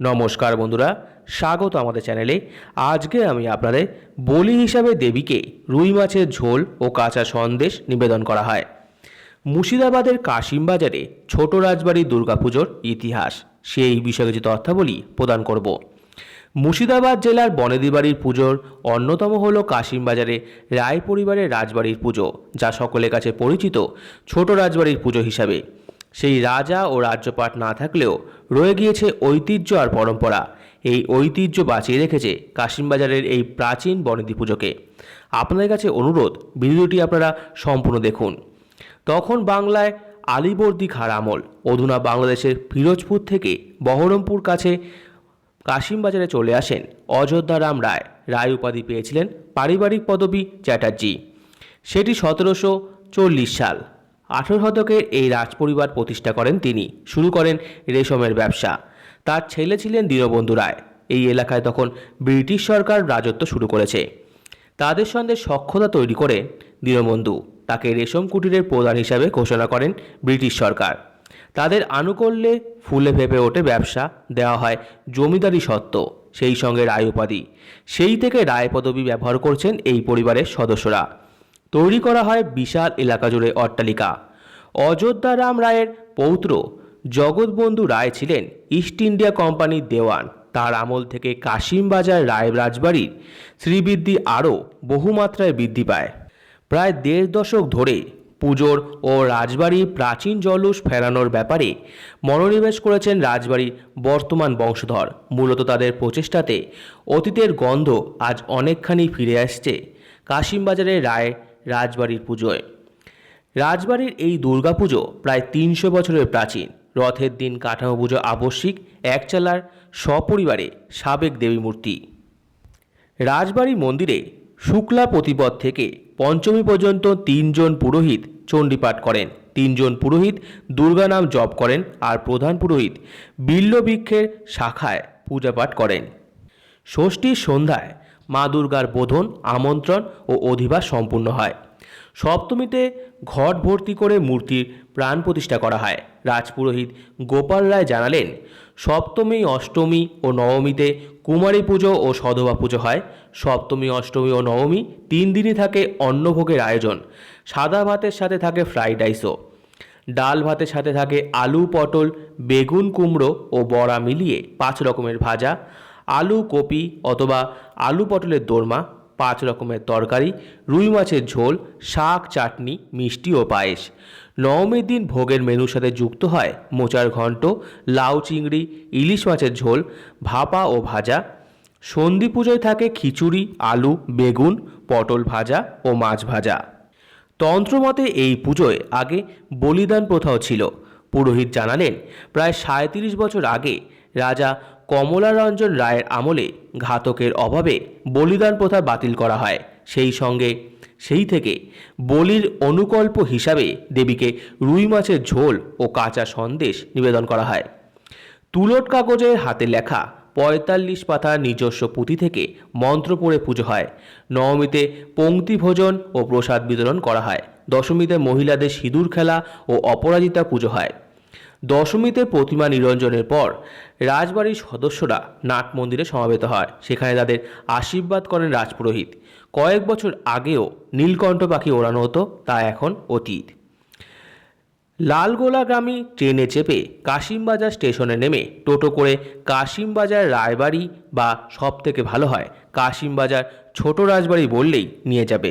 নমস্কার বন্ধুরা, স্বাগত আমাদের চ্যানেলে। আজকে আমি আপনাদের বলি হিসাবে দেবীকে রুই মাছের ঝোল ও কাঁচা সন্দেশ নিবেদন করা হয়। মুর্শিদাবাদের কাশিমবাজারে ছোট রাজবাড়ির দুর্গাপুজোর ইতিহাস, সেই বিষয়ে কিছু তথ্যাবলী প্রদান করব। মুর্শিদাবাদ জেলার বনেদিবাড়ির পুজোর অন্যতম হল কাশিমবাজারে রায় পরিবারের রাজবাড়ির পুজো, যা সকলের কাছে পরিচিত ছোট রাজবাড়ির পুজো হিসাবে। সেই রাজা ও রাজ্যপাট না থাকলেও রয়ে গিয়েছে ঐতিহ্য আর পরম্পরা। এই ঐতিহ্য বাঁচিয়ে রেখেছে কাশিমবাজারের এই প্রাচীন বনেদি পুজোকে। আপনাদের কাছে অনুরোধ, ভিডিওটি আপনারা সম্পূর্ণ দেখুন। তখন বাংলায় আলিবর্দি খার আমল অধুনা বাংলাদেশের ফিরোজপুর থেকে বহরমপুর কাছে কাশিমবাজারে চলে আসেন অযোধ্যা রাম রায়। রায় উপাধি পেয়েছিলেন পারিবারিক পদবী চ্যাটার্জি। সেটি সতেরোশো চল্লিশ সাল। আঠেরো শতকের এই রাজপরিবার প্রতিষ্ঠা করেন তিনি। শুরু করেন রেশমের ব্যবসা। তার ছেলে ছিলেন দীনবন্ধু রায়। এই এলাকায় তখন ব্রিটিশ সরকার রাজত্ব শুরু করেছে। তাদের সঙ্গে সক্ষতা তৈরি করে দীনবন্ধু। তাকে রেশম কুটিরের প্রধান হিসাবে ঘোষণা করেন ব্রিটিশ সরকার। তাদের আনুকূল্যে ফুলে ফেপে ওঠে ব্যবসা। দেওয়া হয় জমিদারি সত্ত্ব সেই সঙ্গে রায় উপাধি। সেই থেকে রায় পদবি ব্যবহার করছেন এই পরিবারের সদস্যরা। তৈরি করা হয় বিশাল এলাকা জুড়ে অট্টালিকা। অযোধ্যা রাম রায়ের পৌত্র জগৎবন্ধু রায় ছিলেন ইস্ট ইন্ডিয়া কোম্পানির দেওয়ান। তার আমল থেকে কাশিমবাজার রায় রাজবাড়ির শ্রীবৃদ্ধি আরও বহুমাত্রায় বৃদ্ধি পায়। প্রায় দেড় দশক ধরে পুজোর ও রাজবাড়ির প্রাচীন জলুস ফেরানোর ব্যাপারে মনোনিবেশ করেছেন রাজবাড়ির বর্তমান বংশধর। মূলত তাদের প্রচেষ্টাতে অতীতের গন্ধ আজ অনেকখানি ফিরে আসছে। কাশিমবাজারের রায় রাজবাড়ির পুজোয়। রাজবাড়ির এই দুর্গাপুজো প্রায় তিনশো বছরের প্রাচীন। রথের দিন কাঠামো পুজো আবশ্যিক, একচালার সপরিবারে সাবেক দেবী মূর্তি। রাজবাড়ি মন্দিরে শুক্লা প্রতিপদ থেকে পঞ্চমী পর্যন্ত তিনজন পুরোহিত চণ্ডীপাঠ করেন। তিনজন পুরোহিত দুর্গা নাম জপ করেন আর প্রধান পুরোহিত বিল্লবৃক্ষের শাখায় পূজাপাঠ করেন। ষষ্ঠীর সন্ধ্যায় মা দুর্গার বোধন, আমন্ত্রণ ও অধিবাস সম্পূর্ণ হয়। সপ্তমীতে ঘট ভর্তি করে মূর্তির প্রাণ প্রতিষ্ঠা করা হয়। রাজপুরোহিত গোপাল রায় জানালেন, সপ্তমী, অষ্টমী ও নবমীতে কুমারী পুজো ও সধবা পুজো হয়। সপ্তমী, অষ্টমী ও নবমী তিন দিনই থাকে অন্নভোগের আয়োজন। সাদা ভাতের সাথে থাকে ফ্রাইড রাইসও। ডাল ভাতের সাথে থাকে আলু, পটল, বেগুন, কুমড়ো ও বড়া মিলিয়ে পাঁচ রকমের ভাজা। আলু, কপি অথবা আলু পটলের দোরমা, পাঁচ রকমের তরকারি, রুই মাছের ঝোল, শাক, চাটনি, মিষ্টি ও পায়েস। নবমীর দিন ভোগের মেনুর সাথে যুক্ত হয় মোচার ঘন্ট, লাউ চিংড়ি, ইলিশ মাছের ঝোল, ভাপা ও ভাজা। সন্ধি পুজোয় থাকে খিচুড়ি, আলু, বেগুন, পটল ভাজা ও মাছ ভাজা। তন্ত্রমতে এই পুজোয় আগে বলিদান প্রথাও ছিল। পুরোহিত জানালেন, প্রায় সাঁত্রিশ বছর আগে রাজা কমলারঞ্জন রায়ের আমলে ঘাতকের অভাবে বলিদান প্রথা বাতিল করা হয়। সেই সঙ্গে সেই থেকে বলির অনুকল্প হিসাবে দেবীকে রুই মাছের ঝোল ও কাঁচা সন্দেশ নিবেদন করা হয়। তুলট কাগজের হাতে লেখা পঁয়তাল্লিশ পাতার নিজস্ব পুঁথি থেকে মন্ত্র পড়ে পুজো হয়। নবমীতে পঙ্ক্তি ভোজন ও প্রসাদ বিতরণ করা হয়। দশমীতে মহিলাদের সিঁদুর খেলা ও অপরাজিতা পুজো হয়। দশমীতে প্রতিমা নিরঞ্জনের পর রাজবাড়ির সদস্যরা নাট মন্দিরে সমবেত হয়। সেখানে তাদের আশীর্বাদ করেন রাজপুরোহিত। কয়েক বছর আগেও নীলকণ্ঠ পাখি ওড়ানো হতো, তা এখন অতীত। লালগোলাগামী ট্রেনে চেপে কাশিমবাজার স্টেশনে নেমে টোটো করে কাশিমবাজার রায়বাড়ি বা সব থেকে ভালো হয়, কাশিমবাজার ছোট রাজবাড়ি বললেই নিয়ে যাবে।